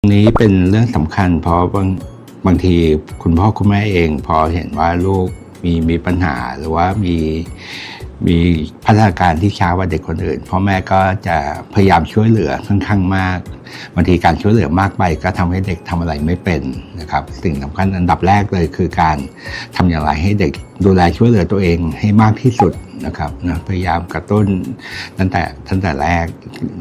ตรงนี้เป็นเรื่องสำคัญเพราะบางบางทีคุณพ่อคุณแม่เอง พอเห็นว่าลูกมีมีปัญหาหรือว่ามีมีพัฒนาการที่ช้ากว่าเด็กคนอื่นพ่อแม่ก็จะพยายามช่วยเหลือค่อนข้างมากบางทีการช่วยเหลือมากไป ก็ทำให้เด็กทำอะไรไม่เป็นนะครับ สิ่งสำคัญอันดับแรกเลยคือการทำอย่างไรให้เด็ก ดูแลช่วยเหลือตัวเองให้มากที่สุดนะครับนะพยายามกระตุ้นตั้งแต่ตั้งแต่แรก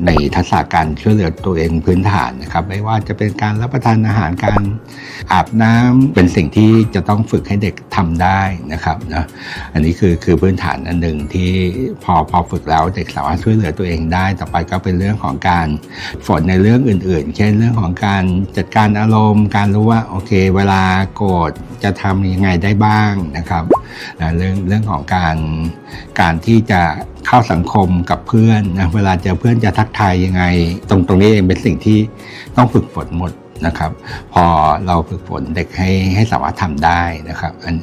ในทักษะการช่วยเหลือตัวเองพื้นฐานนะครับ ไม่ว่าจะเป็นการรับประทานอาหารการอาบน้ำเป็นสิ่งที่จะต้องฝึกให้เด็กทำได้นะครับนะอันนี้คือคือพื้นฐานอันหนึ่งที่พอพอฝึกแล้วเด็กสามารถช่วยเหลือตัวเองได้ ต่อไปก็เป็นเรื่องของการฝนในเรื่องอื่น ๆ เช่นเรื่องของการจัดการอารมณ์ การรู้ว่าโอเค เวลาโกรธจะทำยังไงได้บ้างนะครับนะเรื่องเรื่องของการการที่จะเข้าสังคมกับเพื่อนนะเวลาเจอเพื่อนจะทักทายยังไง ตรงตรงนี้เองเป็นสิ่งที่ต้องฝึกฝนหมดนะครับ พอเราฝึกฝนเด็กให้ให้สามารถทำได้นะครับอัน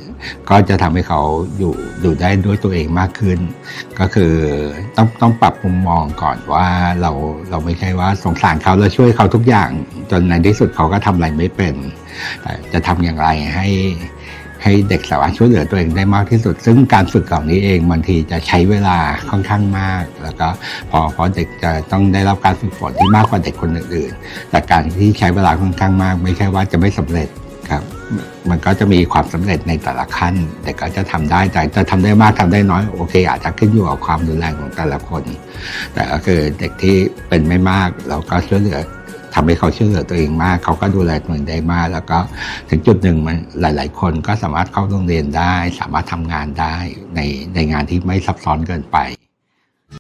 ก็จะทำให้เขาอยู่อยู่ได้ด้วยตัวเองมากขึ้น ก็คือต้องต้องปรับมุมมองก่อนว่าเราเราไม่ใช่ว่าสงสารเขาแล้วช่วยเขาทุกอย่าง จนในที่สุดเขาก็ทำอะไรไม่เป็น แต่จะทำอย่างไรให้ ให้เด็กสามารถช่วยเหลือตัวเองได้มากที่สุด ซึ่งการฝึกเหล่านี้เองบางทีจะใช้เวลาค่อนข้างมาก แล้วก็พอพอเด็กจะต้องได้รับการฝึกฝนที่มากกว่าเด็กคนอื่นๆแต่การที่ใช้เวลาค่อนข้างมาก ไม่ใช่ว่าจะไม่สำเร็จครับมันก็จะมีความสำเร็จในแต่ละขั้น แต่ก็จะทำได้แต่จะทำได้มากทำได้น้อยโอเค อาจจะขึ้นอยู่กับความรุนแรงของแต่ละคน แต่ก็คือเด็กที่เป็นไม่มากเราก็ช่วยเหลือ ทำให้เขาช่วยเหลือตัวเองมาก เขาก็ดูแลตัวเองได้มาก แล้วก็ถึงจุดหนึ่งมันหลาย ๆ คนก็สามารถเข้าโรงเรียนได้ สามารถทำงานได้ในในงานที่ไม่ซับซ้อนเกินไป